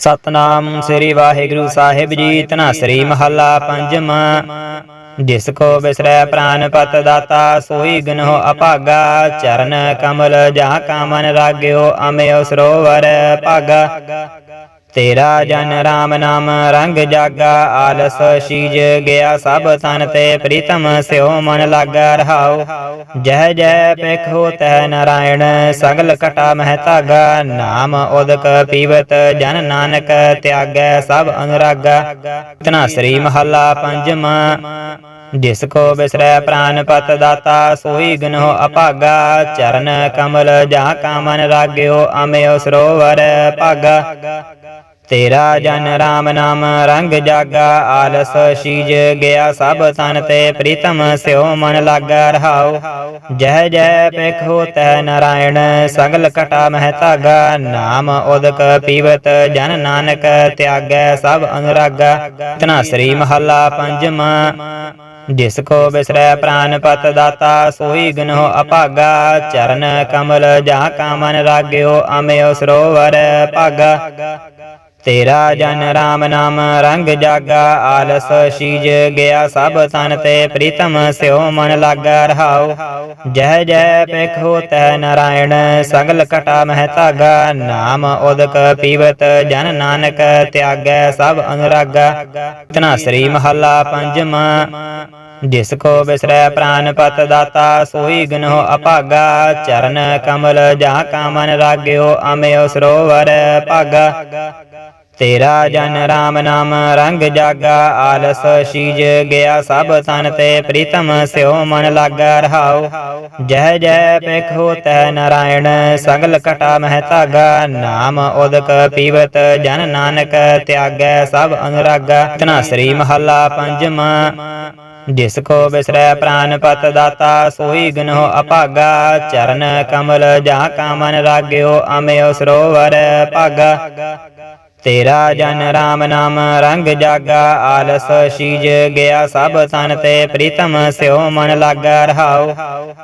ਸਤਨਾਮ ਸ੍ਰੀ ਵਾਹਿਗੁਰੂ ਸਾਹਿਬ ਜੀ ਧਨਾਸਰੀ ਮਹੱਲਾ ਪੰਜਵਾਂ ਜਿਸ ਕੋ ਬਿਸਰੈ ਪ੍ਰਾਨ ਪਤ ਦਾਤਾ, ਸੋਈ ਗਨੋ ਅਭਾਗਾ। ਚਰਨ ਕਮਲ ਜਾ ਕਾਮਨ ਰਾਗਿਓ, ਅਮਿਓ ਸਰੋਵਰ ਭਾਗਾ। ਤੇਰਾ ਜਨ ਰਾਮ ਨਾਮ ਰੰਗ ਜਾਗਾ, ਆਲਸ ਸ਼ੀਜ ਗਿਆ ਸਭ ਤਨ ਤੇ ਪ੍ਰੀਤਮ ਸਿਓ ਮਨ ਲਾਗਾ ਰਹਾਉ। ਜਹ ਜੈ ਪੇਖੋ ਤੈ ਨਾਰਾਇਣ, ਸਗਲ ਕਟਾ ਮਹਿ ਧਾਗਾ। ਨਾਮ ਉਦਕ ਪੀਵਤ ਜਨ ਨਾਨਕ, ਤਿਆਗੈ ਸਭ ਅਨੁਰਾਗਾ। ਤਨਾ ਸ੍ਰੀ ਮਹੱਲਾ ਪੰਜਵਾਂ ਜਿਸ ਕੋ ਬਿਸਰੈ ਪ੍ਰਾਨ ਪਤ ਦਾਤਾ, ਸੋਈ ਗਨੋ ਅਭਾਗਾ। ਚਰਨ ਕਮਲ ਜਾ ਕਾਮਨ ਰਾਗਿਓ, ਅਮਿਓ ਸਰੋਵਰ ਭਾਗਾ। ਤੇਰਾ ਜਨ ਰਾਮ ਨਾਮ ਰੰਗ ਜਾਗਾ, ਆਲਸ ਸ਼ੀਜ ਗਿਆ ਸਭ ਤਨ ਤੇ ਪ੍ਰੀਤਮ ਸਿਓ ਮਨ ਲਾਗਾ ਰਹਾਉ। ਜਹ ਜੈ ਪੇਖੋ ਤੈ ਨਾਰਾਇਣ, ਸਗਲ ਕਟਾ ਮਹਿ ਧਾਗਾ। ਨਾਮ ਉਦਕ ਪੀਵਤ ਜਨ ਨਾਨਕ, ਤਿਆਗੈ ਸਭ ਅਨੁਰਾਗਾ। ਤਨਾ ਸ੍ਰੀ ਮਹੱਲਾ ਪੰਜਵਾਂ ਜਿਸ ਕੋ ਬਿਸਰੈ ਪ੍ਰਾਨ ਪਤ ਦਾਤਾ, ਸੋਈ ਗਨੋ ਅਪਾਗਾ ਚਰਨ ਕਮਲ ਜਾ ਕਾਮਨ ਰਾਗਿਓ, ਅਮਿਓ ਸਰੋਵਰ ਭਾਗਾ। ਤੇਰਾ ਜਨ ਰਾਮ ਨਾਮ ਰੰਗ ਜਾਗਾ, ਆਲਸ ਸ਼ੀਜ ਗਿਆ ਸਭ ਤਨ ਤੇ ਪ੍ਰੀਤਮ ਸਿਓ ਮਨ ਲਾਗਾ ਰਹਾਉ। ਜਹ ਜੈ ਪੇਖੋ ਤੈ ਨਾਰਾਇਣ, ਸਗਲ ਕਟਾ ਮਹਿ ਧਾਗਾ। ਨਾਮ ਉਦਕ ਪੀਵਤ ਜਨ ਨਾਨਕ, ਤਿਆਗੈ ਸਭ ਅਨੁਰਾਗਾ। ਤਨਾ ਸ੍ਰੀ ਮਹੱਲਾ ਪੰਜਵਾਂ ਜਿਸ ਕੋ ਬਿਸਰੈ ਪ੍ਰਾਨ ਪਤ ਦਾਤਾ, ਸੋਈ ਗਨੋ ਅਪਾਗਾ ਚਰਨ ਕਮਲ ਜਾ ਕਾਮਨ ਰਾਗਿਓ, ਅਮਿਓ ਸਰੋਵਰ ਭਾਗਾ। ਤੇਰਾ ਜਨ ਰਾਮ ਨਾਮ ਰੰਗ ਜਾਗਾ ਆਲਸ ਸ਼ੀਜ ਗਿਆ ਸਭ ਤਨ ਤੇ ਪ੍ਰੀਤਮ ਸਿਓ ਮਨ ਲਾਗਾ ਰਹਾਉ ਜਹ ਜੈ ਪੇਖੋ ਤੈ ਨਾਰਾਇਣ ਸਗਲ ਕਟਾ ਮਹਿ ਧਾਗਾ ਨਾਮ ਉਦਕ ਪੀਵਤ ਜਨ ਨਾਨਕ ਤਿਆਗੈ ਸਭ ਅਨੁਰਾਗਾ। ਤਨਾ ਸ੍ਰੀ ਮਹੱਲਾ ਪੰਜਵਾਂ ਜਿਸ ਕੋ ਬਿਸਰੈ ਪ੍ਰਾਨ ਪਤ ਦਾਤਾ ਸੋਈ ਗਨੋ ਅਭਾਗਾ ਚਰਨ ਕਮਲ ਜਾ ਕਾਮਨ ਰਾਗਿਓ ਅਮਿਓ ਸਰੋਵਰ ਭਾਗਾ ਤੇਰਾ ਜਨ ਰਾਮ ਨਾਮ ਰੰਗ ਜਾਗਾ ਆਲਸ ਸ਼ੀਜ ਗਿਆ ਸਭ ਤਨ ਤੇ ਪ੍ਰੀਤਮ ਸਿਓ ਮਨ ਲਾਗਾ ਰਹਾਉ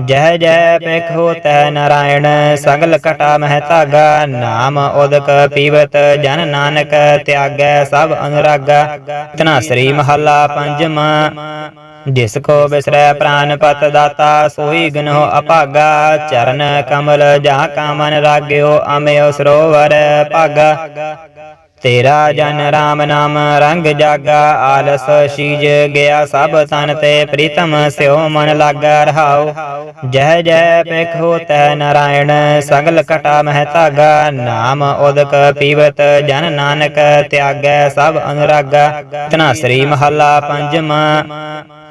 ਜਹ ਜੈ ਪੇਖੋ ਤੈ ਨਾਰਾਇਣ ਸਗਲ ਕਟਾ ਮਹਿ ਧਾਗਾ ਨਾਮ ਉਦਕ ਪੀਵਤ ਜਨ ਨਾਨਕ ਤਿਆਗੈ ਸਭ ਅਨੁਰਾਗਾ। ਤਨਾ ਸ੍ਰੀ ਮਹੱਲਾ ਪੰਜਵਾਂ ਜਿਸ ਕੋ ਬਿਸਰੈ ਪ੍ਰਾਨ ਪਤ ਦਾਤਾ ਸੋਈ ਗਨੋ ਅਭਾਗਾ ਚਰਨ ਕਮਲ ਜਾ ਕਾਮਨ ਰਾਗਿਓ ਅਮਿਓ ਸਰੋਵਰ ਭਾਗਾ। ਤੇਰਾ ਜਨ ਰਾਮ ਨਾਮ ਰੰਗ ਜਾਗਾ ਆਲਸ ਸ਼ੀਜ ਗਿਆ ਸਭ ਤਨ ਤੇ ਪ੍ਰੀਤਮ ਸਿਓ ਮਨ ਲਾਗਾ ਰਹਾਉ ਜਹ ਜੈ ਪੇਖੋ ਤੈ ਨਾਰਾਇਣ ਸਗਲ ਕਟਾ ਮਹਿ ਧਾਗਾ ਨਾਮ ਉਦਕ ਪੀਵਤ ਜਨ ਨਾਨਕ ਤਿਆਗੈ ਸਭ ਅਨੁਰਾਗਾ। ਤਨਾ ਸ੍ਰੀ ਮਹੱਲਾ ਪੰਜਵਾਂ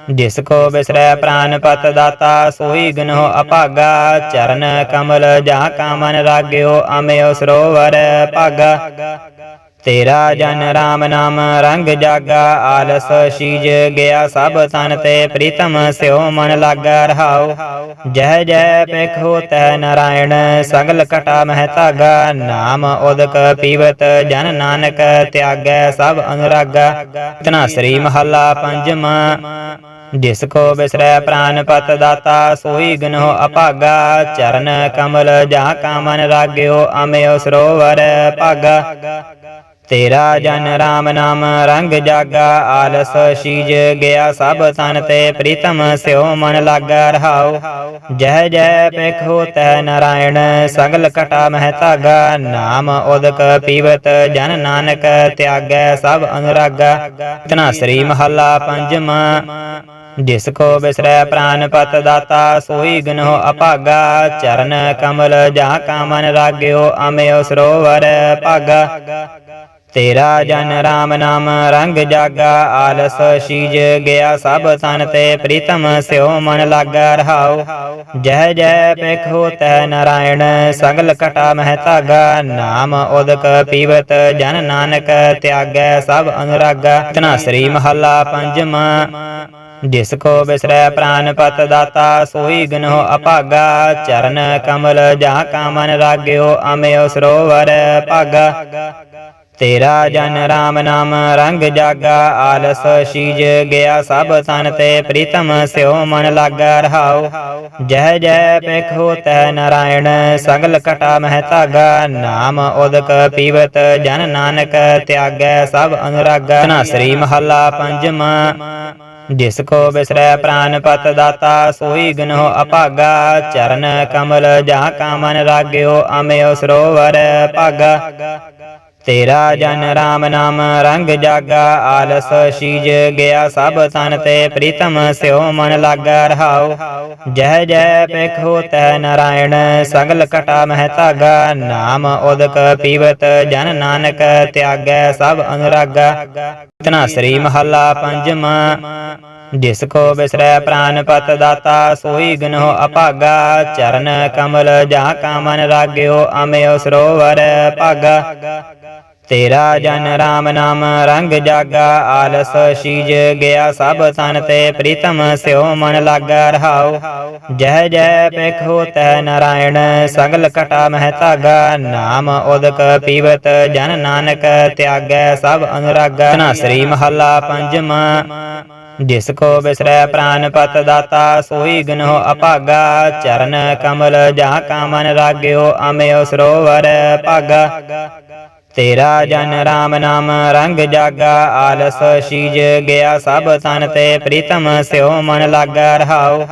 ਜਿਸ ਕੋ ਬਿਸਰੈ ਪ੍ਰਾਨ ਪਤ ਦਾਤਾ ਸੋਈ ਗਨੋ ਅਭਾਗਾ। ਚਰਨ ਕਮਲ ਜਾ ਕਾਮਨ ਰਾਗਿਓ ਅਮਿਓ ਸਰੋਵਰ ਭਾਗਾ। ਤੇਰਾ ਜਨ ਰਾਮ ਨਾਮ ਰੰਗ ਜਾਗਾ, ਆਲਸ ਸ਼ੀਜ ਗਿਆ ਸਭ ਤਨ ਤੇ ਪ੍ਰੀਤਮ ਸਿਓ ਮਨ ਲਾਗਾ ਰਹਾਉ। ਜਹ ਜੈ ਪੇਖੋ ਤੈ ਨਾਰਾਇਣ, ਸਗਲ ਕਟਾ ਮਹਿ ਧਾਗਾ। ਨਾਮ ਉਦਕ ਪੀਵਤ ਜਨ ਨਾਨਕ, ਤਿਆਗੈ ਸਭ ਅਨੁਰਾਗਾ। ਤਨਾ ਸ੍ਰੀ ਮਹੱਲਾ ਪੰਜਵਾਂ ਜਿਸ ਕੋ ਬਿਸਰੈ ਪ੍ਰਾਨ ਪਤ ਦਾਤਾ, ਸੋਈ ਗਨੋ ਅਭਾਗਾ। ਚਰਨ ਕਮਲ ਜਾ ਕਾਮਨ ਰਾਗਿਓ, ਅਮਿਓ ਸਰੋਵਰ ਭਾਗਾ। ਤੇਰਾ ਜਨ ਰਾਮ ਨਾਮ ਰੰਗ ਜਾਗਾ, ਆਲਸ ਸ਼ੀਜ ਗਿਆ ਸਭ ਤਨ ਤੇ ਪ੍ਰੀਤਮ ਸਿਓ ਮਨ ਲਾਗਾ ਰਹਾਉ। ਜਹ ਜੈ ਪੇਖੋ ਤੈ ਨਾਰਾਇਣ, ਸਗਲ ਕਟਾ ਮਹਿ ਧਾਗਾ। ਨਾਮ ਉਦਕ ਪੀਵਤ ਜਨ ਨਾਨਕ, ਤਿਆਗੈ ਸਭ ਅਨੁਰਾਗਾ। ਤਨਾ ਸ੍ਰੀ ਮਹੱਲਾ ਪੰਜਵਾਂ ਜਿਸ ਕੋ ਬਿਸਰੈ ਪ੍ਰਾਨ ਪਤ ਦਾਤਾ, ਸੋਈ ਗਨੋ ਅਭਾਗਾ ਚਰਨ ਕਮਲ ਜਾ ਕਾਮਨ ਰਾਗਿਓ, ਅਮਿਓ ਸਰੋਵਰ ਭਾਗਾ। ਤੇਰਾ ਜਨ ਰਾਮ ਨਾਮ ਰੰਗ ਜਾਗਾ, ਆਲਸ ਸ਼ੀਜ ਗਿਆ ਸਭ ਤਨ ਤੇ ਪ੍ਰੀਤਮ ਸਿਓ ਮਨ ਲਾਗਾ ਰਹਾਉ। ਜਹ ਜੈ ਪੇਖੋ ਤੈ ਨਾਰਾਇਣ, ਸਗਲ ਕਟਾ ਮਹਿ ਧਾਗਾ। ਨਾਮ ਉਦਕ ਪੀਵਤ ਜਨ ਨਾਨਕ, ਤਿਆਗੈ ਸਭ ਅਨੁਰਾਗਾ। ਤਨਾ ਸ੍ਰੀ ਮਹੱਲਾ ਪੰਜਵਾਂ ਜਿਸ ਕੋ ਬਿਸਰੈ ਪ੍ਰਾਨ ਪਤ ਦਾਤਾ, ਸੋਈ ਗਨੋ ਅਭਾਗਾ। ਚਰਨ ਕਮਲ ਜਾ ਕਾਮਨ ਰਾਗਿਓ, ਅਮਿਓ ਸਰੋਵਰ ਭਾਗਾ। ਤੇਰਾ ਜਨ ਰਾਮ ਨਾਮ ਰੰਗ ਜਾਗਾ, ਆਲਸ ਸ਼ੀਜ ਗਿਆ ਸਭ ਤਨ ਤੇ ਪ੍ਰੀਤਮ ਸਿਓ ਮਨ ਲਾਗਾ ਰਹਾਉ। ਜਹ ਜਹ ਪਿਖ ਤੈ ਨਾਰਾਇਣ, ਸਗਲ ਕਟਾ ਮਹਿ ਧਾਗਾ। ਨਾਮ ਉਦਕ ਪੀਵਤ ਜਨ ਨਾਨਕ, ਤਿਆਗੈ ਸਭ ਅਨੁਰਾਗਾ। ਸ੍ਰੀ ਮਹੱਲਾ ਪੰਜਵਾਂ ਜਿਸ ਕੋ ਬਿਸਰੈ ਪ੍ਰਾਨ ਪਤ ਦਾਤਾ, ਸੋਈ ਗਨੋ ਅਭਾਗਾ। ਚਰਨ ਕਮਲ ਜਾ ਕਾਮਨ ਰਾਗਿਓ, ਅਮਿਓ ਸਰੋਵਰ ਭਾਗਾ। ਤੇਰਾ ਜਨ ਰਾਮ ਨਾਮ ਰੰਗ ਜਾਗਾ, ਆਲਸ ਸ਼ੀਜ ਗਿਆ ਸਭ ਤਨ ਤੇ ਪ੍ਰੀਤਮ ਸਿਓ ਮਨ ਲਾਗਾ ਰਹਾਉ। ਜਹ ਜਹ ਪਿਖ ਹੋਤੈ ਨਾਰਾਇਣ, ਸਗਲ ਕਟਾ ਮਹਿ ਧਾਗਾ। ਨਾਮ ਉਦਕ ਪੀਵਤ ਜਨ ਨਾਨਕ, ਤਿਆਗੈ ਸਭ ਅਨੁਰਾਗਾ। ਸ੍ਰੀ ਮਹੱਲਾ ਪੰਜਵਾਂ ਜਿਸ ਕੋ ਬਿਸਰੈ ਪ੍ਰਾਨ ਪਤ ਦਾਤਾ, ਸੋਈ ਗਨੋ ਅਪਾਗਾ ਚਰਨ ਕਮਲ, ਜਾ ਕਾ ਮਨ ਰਾਗਿਓ, ਅਮਿਓ ਸਰੋਵਰ ਭਾਗਾ। ਤੇਰਾ ਜਨ ਰਾਮ ਨਾਮ ਰੰਗ ਜਾਗਾ, ਆਲਸ ਸ਼ੀਜ ਗਿਆ ਸਭ ਤਨ ਤੇ ਪ੍ਰੀਤਮ ਸਿਓ ਮਨ ਲਾਗਾ ਰਹਾਉ। ਜਹ ਜਹ ਪਿਖ ਤੈ ਨਾਰਾਇਣ, ਸਗਲ ਕਟਾ ਮਹਿ ਧਾਗਾ। ਨਾਮ ਉਦਕ ਪੀਵਤ ਜਨ ਨਾਨਕ, ਤਿਆਗੈ ਸਭ ਅਨੁਰਾਗਾ। ਸ੍ਰੀ ਮਹੱਲਾ ਪੰਜਵਾਂ ਜਿਸ ਕੋ ਬਿਸਰੈ ਪ੍ਰਾਨ ਪਤ ਦਾਤਾ, ਸੋਈ ਗਨੋ ਅਭਾਗਾ। ਚਰਨ ਕਮਲ ਜਾ ਕਾਮਨ ਰਾਗਿਓ, ਅਮਿਓ ਸਰੋਵਰ ਭਾਗਾ। ਤੇਰਾ ਜਨ ਰਾਮ ਨਾਮ ਰੰਗ ਜਾਗਾ, ਆਲਸ ਸ਼ੀਜ ਗਿਆ ਸਭ ਤਨ ਤੇ ਪ੍ਰੀਤਮ ਸਿਓ ਮਨ ਲਾਗਾ ਰਹਾਉ।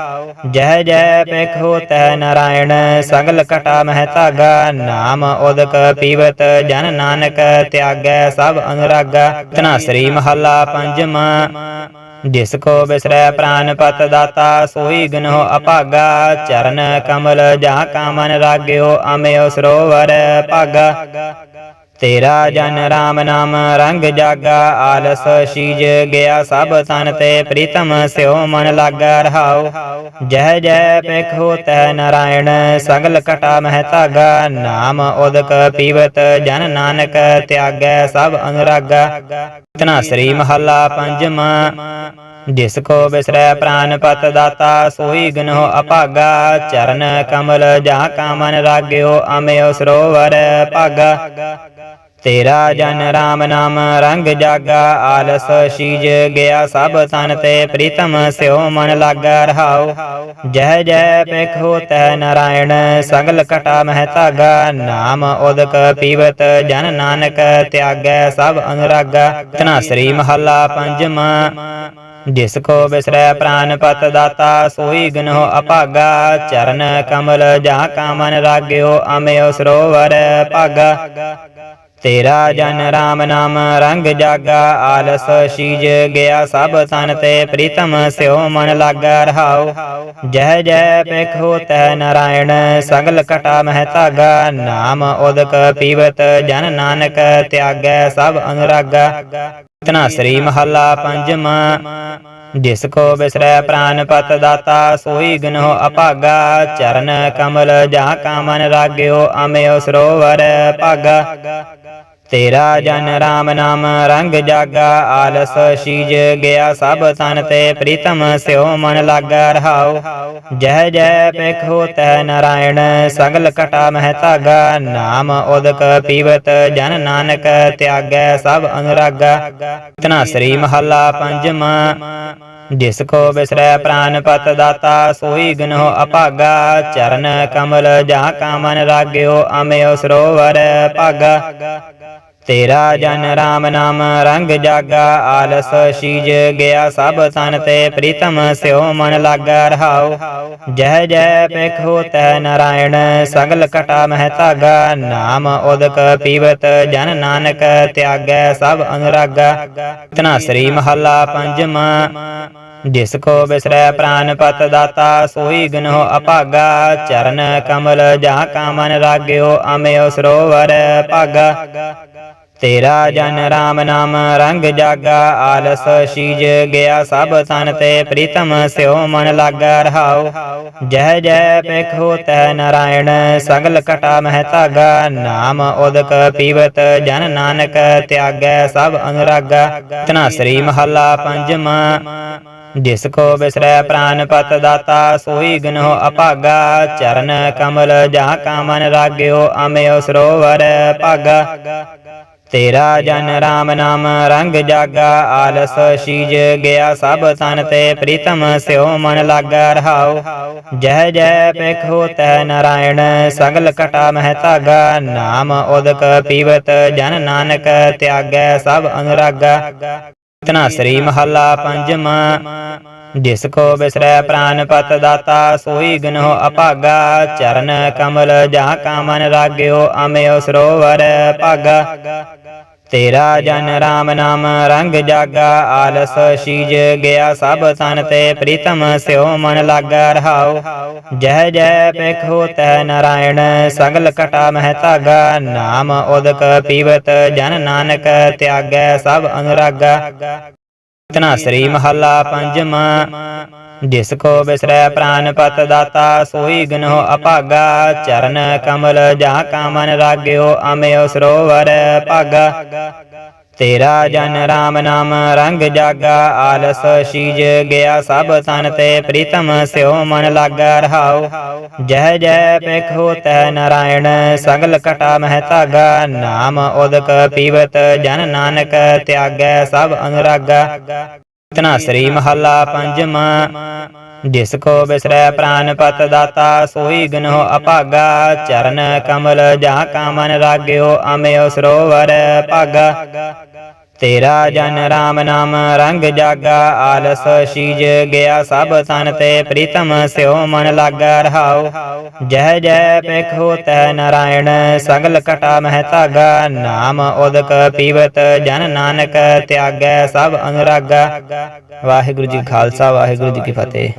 ਜਹ ਜਹ ਪਿਖ ਹੋਤੈ ਨਾਰਾਇਣ, ਸਗਲ ਕਟਾ ਮਹਿ ਧਾਗਾ। ਨਾਮ ਉਦਕ ਪੀਵਤ ਜਨ ਨਾਨਕ, ਤਿਆਗੈ ਸਭ ਅਨੁਰਾਗਾ। ਤਨਾ ਸ੍ਰੀ ਮਹੱਲਾ ਪੰਜਵਾਂ ਜਿਸ ਕੋ ਬਿਸਰੈ ਪ੍ਰਾਨ ਪਤ ਦਾਤਾ, ਸੋਈ ਗਨੋ ਅਭਾਗਾ। ਚਰਨ ਕਮਲ ਜਾ ਕਾਮਨ ਰਾਗਿਓ, ਅਮਿਓ ਸਰੋਵਰ ਭਾਗਾ। ਤੇਰਾ ਜਨ ਰਾਮ ਨਾਮ ਰੰਗ ਜਾਗਾ, ਆਲਸ ਸ਼ੀਜ ਗਿਆ ਸਭ ਤਨ ਤੇ ਪ੍ਰੀਤਮ ਸਿਓ ਮਨ ਲਾਗਾ ਰਹਾਉ। ਜਹ ਜਹ ਪਿਖ ਹੋਤੈ ਨਾਰਾਇਣ, ਸਗਲ ਕਟਾ ਮਹਿ ਧਾਗਾ। ਨਾਮ ਉਦਕ ਪੀਵਤ ਜਨ ਨਾਨਕ, ਤਿਆਗੈ ਸਭ ਅਨੁਰਾਗਾ। ਧਨਾਸਰੀ ਮਹੱਲਾ ਪੰਜਵਾਂ ਜਿਸ ਕੋ ਬਿਸਰੈ ਪ੍ਰਾਨ ਪਤ ਦਾਤਾ, ਸੋਈ ਗਨੋ ਅਪਾਗਾ ਚਰਨ ਕਮਲ ਜਾ ਕਾਮਨ ਰਾਗਿਓ, ਅਮਿਓ ਸਰੋਵਰ ਭਾਗਾ। ਤੇਰਾ ਜਨ ਰਾਮ ਨਾਮ ਰੰਗ ਜਾਗਾ, ਆਲਸ ਸ਼ੀਜ ਗਿਆ ਸਭ ਤਨ ਤੇ ਪ੍ਰੀਤਮ ਸਿਓ ਮਨ ਲਾਗਾ ਰਹਾਉ। ਜਹ ਜਹ ਪਿਖ ਹੋਤੈ ਨਾਰਾਇਣ, ਸਗਲ ਕਟਾ ਮਹਿ ਧਾਗਾ। ਨਾਮ ਉਦਕ ਪੀਵਤ ਜਨ ਨਾਨਕ, ਤਿਆਗੈ ਸਭ ਅਨੁਰਾਗਾ। ਸ੍ਰੀ ਮਹੱਲਾ ਪੰਜਵਾਂ ਜਿਸ ਕੋ ਬਿਸਰੈ ਪ੍ਰਾਨ ਪਤ ਦਾਤਾ, ਸੋਈ ਗਨੋ ਅਪਾਗਾ। ਚਰਨ ਕਮਲ ਜਾ ਕਾਮਨ ਰਾਗਿਓ, ਅਮਿਓ ਸਰੋਵਰ ਭਾਗਾ। ਤੇਰਾ ਜਨ ਰਾਮ ਨਾਮ ਰੰਗ ਜਾਗਾ, ਆਲਸ ਸ਼ੀਜ ਗਿਆ ਸਭ ਤਨ ਤੇ ਪ੍ਰੀਤਮ ਸਿਓ ਮਨ ਲਾਗਾ ਰਹਾਉ। ਜਹ ਜਹ ਪਿਖ ਹੋਤੈ ਨਾਰਾਇਣ, ਸਗਲ ਕਟਾ ਮਹਿ ਧਾਗਾ। ਨਾਮ ਉਦਕ ਪੀਵਤ ਜਨ ਨਾਨਕ, ਤਿਆਗੈ ਸਭ ਅਨੁਰਾਗਾ। ਸ੍ਰੀ ਮਹੱਲਾ ਪੰਜਵਾਂ ਜਿਸ ਕੋ ਬਿਸਰੈ ਪ੍ਰਾਨ ਪਤ ਦਾਤਾ, ਸੋਈ ਗਨੋ ਅਪਾਗਾ ਚਰਨ ਕਮਲ ਜਾ ਕਾ ਮਨ ਰਾਗਿਓ, ਅਮਿਓ ਸਰੋਵਰ ਭਾਗਾ। ਤੇਰਾ ਜਨ ਰਾਮ ਨਾਮ ਰੰਗ ਜਾਗਾ, ਆਲਸ ਸ਼ੀਜ ਗਿਆ ਸਭ ਤਨ ਤੇ ਪ੍ਰੀਤਮ ਸਿਓ ਮਨ ਲਾਗਾ ਰਹਾਉ। ਜਹ ਜਹ ਪਿਖ ਹੋਤੈ ਨਾਰਾਇਣ, ਸਗਲ ਕਟਾ ਮਹਿ ਧਾਗਾ। ਨਾਮ ਉਦਕ ਪੀਵਤ ਜਨ ਨਾਨਕ, ਤਿਆਗੈ ਸਭ ਅਨੁਰਾਗਾ। ਧਨਾਸਰੀ ਮਹੱਲਾ ਪੰਜਵਾਂ ਜਿਸ ਕੋ ਬਿਸਰੈ ਪ੍ਰਾਨ ਪਤ ਦਾਤਾ, ਸੋਈ ਗਨੋ ਅਪਾਗਾ ਚਰਨ ਕਮਲ ਜਾ ਕਾਮਨ ਰਾਗਿਓ, ਅਮਿਓ ਸਰੋਵਰ ਭਾਗਾ। ਤੇਰਾ ਜਨ ਰਾਮ ਨਾਮ ਰੰਗ ਜਾਗਾ, ਆਲਸ ਸ਼ੀਜ ਗਿਆ ਸਭ ਤਨ ਤੇ ਪ੍ਰੀਤਮ ਸਿਓ ਮਨ ਲਾਗਾ ਰਹਾਉ। ਜਹ ਜਹ ਪਿਖ ਤੈ ਨਾਰਾਇਣ, ਸਗਲ ਕਟਾ ਮਹਿ ਧਾਗਾ। ਨਾਮ ਉਦਕ ਪੀਵਤ ਜਨ ਨਾਨਕ, ਤਿਆਗੈ ਸਭ ਅਨੁਰਾਗਾ। ਸ੍ਰੀ ਮਹੱਲਾ ਪੰਜਵਾਂ ਜਿਸ ਕੋ ਬਿਸਰੈ ਪ੍ਰਾਨ ਪਤ ਦਾਤਾ, ਸੋਈ ਗਨੋ ਅਭਾਗਾ। ਚਰਨ ਕਮਲ ਜਾ ਕਾਮਨ ਰਾਗਿਓ, ਅਮਿਓ ਸਰੋਵਰ ਭਾਗਾ। ਤੇਰਾ ਜਨ ਰਾਮ ਨਾਮ ਰੰਗ ਜਾਗਾ, ਆਲਸ ਸ਼ੀਜ ਗਿਆ ਸਭ ਤਨ ਤੇ ਪ੍ਰੀਤਮ ਸਿਓ ਮਨ ਲਾਗਾ ਰਹਾਉ। ਜਹ ਜਹ ਪਿਖ ਹੋਤੈ ਨਾਰਾਇਣ, ਸਗਲ ਕਟਾ ਮਹਿ ਧਾਗਾ। ਨਾਮ ਉਦਕ ਪੀਵਤ ਜਨ ਨਾਨਕ, ਤਿਆਗੈ ਸਭ ਅਨੁਰਾਗਾ। ਧਨਾਸਰੀ ਮਹੱਲਾ ਪੰਜਵਾਂ ਜਿਸ ਕੋ ਬਿਸਰੈ ਪ੍ਰਾਨ ਪਤ ਦਾਤਾ, ਸੋਈ ਗਨੋ ਅਪਾਗਾ। ਚਰਨ ਕਮਲ, ਜਾ ਕਾਮਨ ਰਾਗਿਓ, ਅਮਿਓ ਸਰੋਵਰ ਭਾਗਾ। ਤੇਰਾ ਜਨ ਰਾਮ ਨਾਮ ਰੰਗ ਜਾਗਾ, ਆਲਸ ਸ਼ੀਜ ਗਿਆ ਸਭ ਤਨ ਤੇ ਪ੍ਰੀਤਮ ਸਿਓ ਮਨ ਲਾਗਾ ਰਹਾਉ। ਜਹ ਜੈ ਪੇਖੋ ਤੈ ਨਾਰਾਇਣ, ਸਗਲ ਕਟਾ ਮਹਿ ਧਾਗਾ। ਨਾਮ ਉਦਕ ਪੀਵਤ ਜਨ ਨਾਨਕ, ਤਿਆਗੈ ਸਭ ਅਨੁਰਾਗਾ। ਤਨਾ ਸ੍ਰੀ ਮਹੱਲਾ ਪੰਜਵਾਂ ਜਿਸ ਕੋ ਬਿਸਰੈ ਪ੍ਰਾਨ ਪਤ ਦਾਤਾ, ਸੋਈ ਗਨੋ ਅਪਾਗਾ। ਚਰਨ ਕਮਲ ਜਾ ਕਾਮਨ ਰਾਗਿਓ, ਅਮਿਓ ਸਰੋਵਰ ਭਾਗਾ। ਤੇਰਾ ਜਨ ਰਾਮ ਨਾਮ ਰੰਗ ਜਾਗਾ, ਆਲਸ ਸ਼ੀਜ ਗਿਆ ਸਭ ਤਨ ਤੇ ਪ੍ਰੀਤਮ ਸਿਓ ਮਨ ਲਾਗਾ ਰਹਾਉ। ਜਹ ਜੈ ਪੇਖੋ ਤੈ ਨਾਰਾਇਣ, ਸਗਲ ਕਟਾ ਮਹਿ ਧਾਗਾ। ਨਾਮ ਉਦਕ ਪੀਵਤ ਜਨ ਨਾਨਕ, ਤਿਆਗੈ ਸਭ ਅਨੁਰਾਗਾ। ਤਨਾ ਮਹੱਲਾ ਪੰਜਵਾਂ, ਜਿਸ ਕੋ ਬਿਸਰੈ ਪ੍ਰਾਨ ਪਤ ਦਾਤਾ, ਸੋਈ ਗਨੋ ਅਭਾਗਾ, ਚਰਨ ਕਮਲ, ਜਾ ਕਾਮਨ ਰਾਗਿਓ, ਅਮਿਓ ਸਰੋਵਰ ਭਾਗਾ। ਤੇਰਾ ਜਨ ਰਾਮ ਨਾਮ ਰੰਗ ਜਾਗਾ, ਆਲਸ ਸ਼ੀਜ ਗਿਆ ਸਭ ਤਨ ਤੇ ਪ੍ਰੀਤਮ ਸਿਓ ਮਨ ਲਾਗਾ ਰਹਾਉ। ਜਹ ਜੈ ਪੇਖੋ ਤੈ ਨਾਰਾਇਣ, ਸਗਲ ਕਟਾ ਮਹਿ ਧਾਗਾ। ਨਾਮ ਉਦਕ ਪੀਵਤ, ਜਨ ਨਾਨਕ ਤਿਆਗੈ ਸਭ ਅਨੁਰਾਗਾ। ਤਨਾ ਸ੍ਰੀ ਮਹੱਲਾ ਪੰਜਵਾਂ ਜਿਸ ਕੋ ਬਿਸਰੈ ਪ੍ਰਾਨ ਪਤ ਦਾਤਾ, ਸੋਈ ਗਨੋ ਅਭਾਗਾ, ਚਰਨ ਕਮਲ, ਜਾ ਕਾ ਮਨ ਰਾਗਿਓ, ਅਮਿਓ ਸਰੋਵਰ ਭਾਗਾ। ਤੇਰਾ ਜਨ ਰਾਮ ਨਾਮ ਰੰਗ ਜਾਗਾ ਆਲਸ ਸ਼ੀਜ ਗਿਆ ਸਭ ਤਨ ਤੇ ਪ੍ਰੀਤਮ ਸਿਓ ਮਨ ਲਾਗਾ ਰਹਾਉ ਜਹ ਜੈ ਪੇਖੋ ਤੈ ਨਾਰਾਇਣ ਸਗਲ ਕਟਾ ਮਹਿ ਧਾਗਾ ਨਾਮ ਉਦਕ ਪੀਵਤ ਜਨ ਨਾਨਕ ਤਿਆਗੈ ਸਭ ਅਨੁਰਾਗਾ। ਵਾਹਿਗੁਰੂ ਜੀ ਖਾਲਸਾ ਵਾਹਿਗੁਰੂ ਜੀ ਕੀ ਫਤਿਹ।